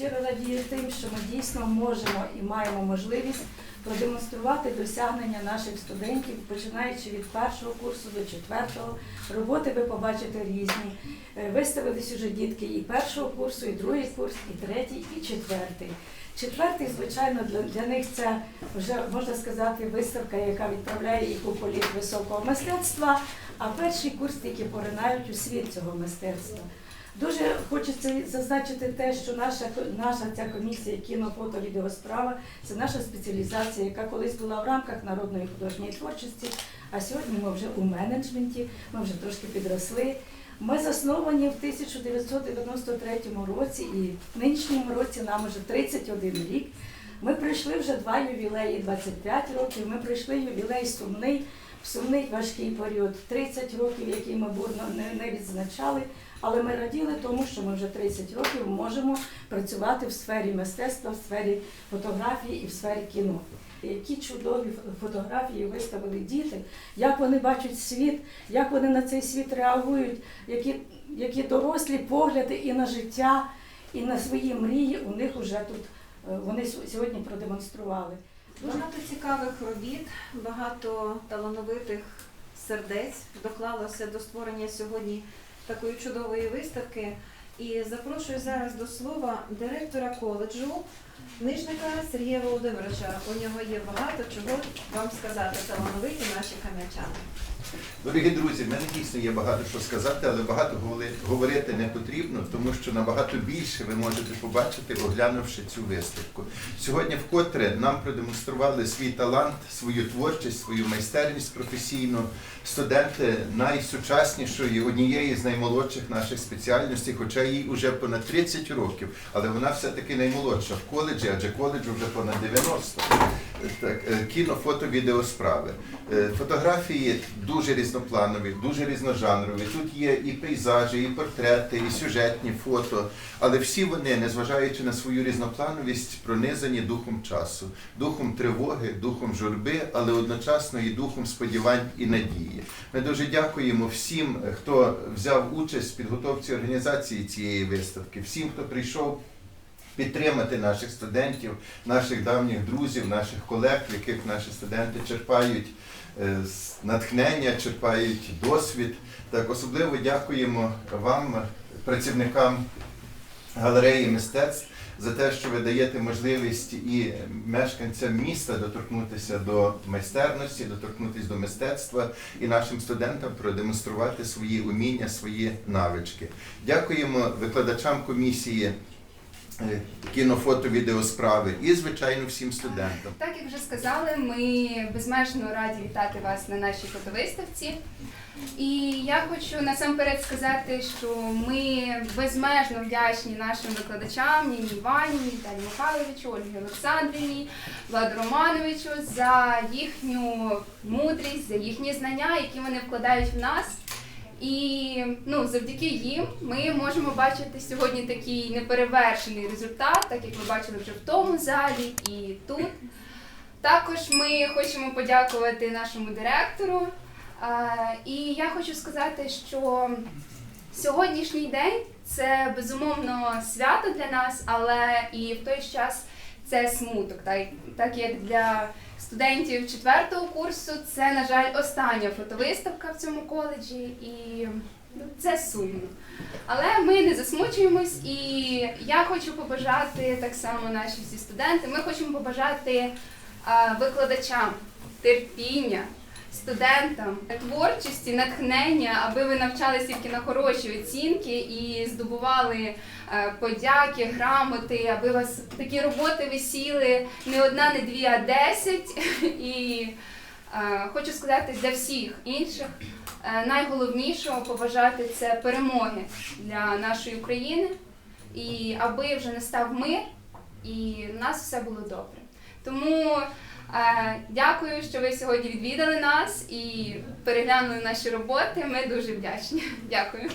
щиро радію тим, що ми дійсно можемо і маємо можливість продемонструвати досягнення наших студентів, починаючи від першого курсу до четвертого. Роботи ви побачите різні. Е, Виставились уже дітки і першого курсу, і другий курс, і третій, і четвертий. Четвертий, звичайно, для, для них це вже можна сказати виставка, яка відправляє їх у політ високого мистецтва. А перший курс тільки поринають у світ цього мистецтва. Дуже хочеться зазначити те, що наша наша ця комісія кіно, фото, відеосправа це наша спеціалізація, яка колись була в рамках народної художньої творчості. А сьогодні ми вже у менеджменті, ми вже трошки підросли. Ми засновані в 1993 році, і в нинішньому році нам вже 31 рік. Ми пройшли вже два ювілеї, 25 років. Ми пройшли ювілей сумний, сумний важкий період, 30 років, який ми бурно не, не відзначали. Але ми раділи тому, що ми вже 30 років можемо працювати в сфері мистецтва, в сфері фотографії і в сфері кіно. Які чудові фотографії виставили діти, як вони бачать світ, як вони на цей світ реагують, які, які дорослі погляди і на життя, і на свої мрії у них вже тут е, вони сьогодні продемонстрували. Багато цікавих робіт, багато талановитих сердець доклалося до створення сьогодні такої чудової виставки. І запрошую зараз до слова директора коледжу Нижника Сергія Володимировича. У нього є багато чого вам сказати, талановиті наші кам'ячани. Дорогі друзі, в мене дійсно є багато що сказати, але багато говори- говорити не потрібно, тому що набагато більше ви можете побачити, оглянувши цю виставку. Сьогодні вкотре нам продемонстрували свій талант, свою творчість, свою майстерність професійну. Студенти найсучаснішої, однієї з наймолодших наших спеціальностей, хоча їй вже понад 30 років, але вона все-таки наймолодша в коледжі, адже коледжу вже понад 90. Так, е, кіно, фото, відео справи. Е, Фотографії дуже різнопланові, дуже різножанрові. Тут є і пейзажі, і портрети, і сюжетні фото. Але всі вони, незважаючи на свою різноплановість, пронизані духом часу, духом тривоги, духом журби, але одночасно і духом сподівань і надії. Ми дуже дякуємо всім, хто взяв участь в підготовці організації цієї виставки, всім, хто прийшов підтримати наших студентів, наших давніх друзів, наших колег, в яких наші студенти черпають е, натхнення, черпають досвід. Так особливо дякуємо вам, працівникам галереї мистецтв, за те, що ви даєте можливість і мешканцям міста доторкнутися до майстерності, доторкнутися до мистецтва і нашим студентам продемонструвати свої уміння, свої навички. Дякуємо викладачам комісії е, кіно, фото, відеосправи і, звичайно, всім студентам. Так як вже сказали, ми безмежно раді вітати вас на нашій фотовиставці. І я хочу насамперед сказати, що ми безмежно вдячні нашим викладачам Ніні Іванівні, Віталію Михайловичу, Ольгі Олександрівні, Владу Романовичу за їхню мудрість, за їхні знання, які вони вкладають в нас. І ну, завдяки їм ми можемо бачити сьогодні такий неперевершений результат, так як ви бачили вже в тому залі і тут. Також ми хочемо подякувати нашому директору. І я хочу сказати, що сьогоднішній день це безумовно свято для нас, але і в той час це смуток. Так, як для студентів четвертого курсу це, на жаль, остання фотовиставка в цьому коледжі, і ну, це сумно. Але ми не засмучуємось, і я хочу побажати так само наші всі студенти. Ми хочемо побажати викладачам терпіння, студентам творчості, натхнення, аби ви навчалися тільки на хороші оцінки і здобували е, подяки, грамоти, аби вас такі роботи висіли не одна, не дві, а десять. І е, хочу сказати для всіх інших. е, Найголовнішого побажати це перемоги для нашої України, і аби вже настав мир, і в нас все було добре. Тому е, дякую, що ви сьогодні відвідали нас і переглянули наші роботи. Ми дуже вдячні. Дякую.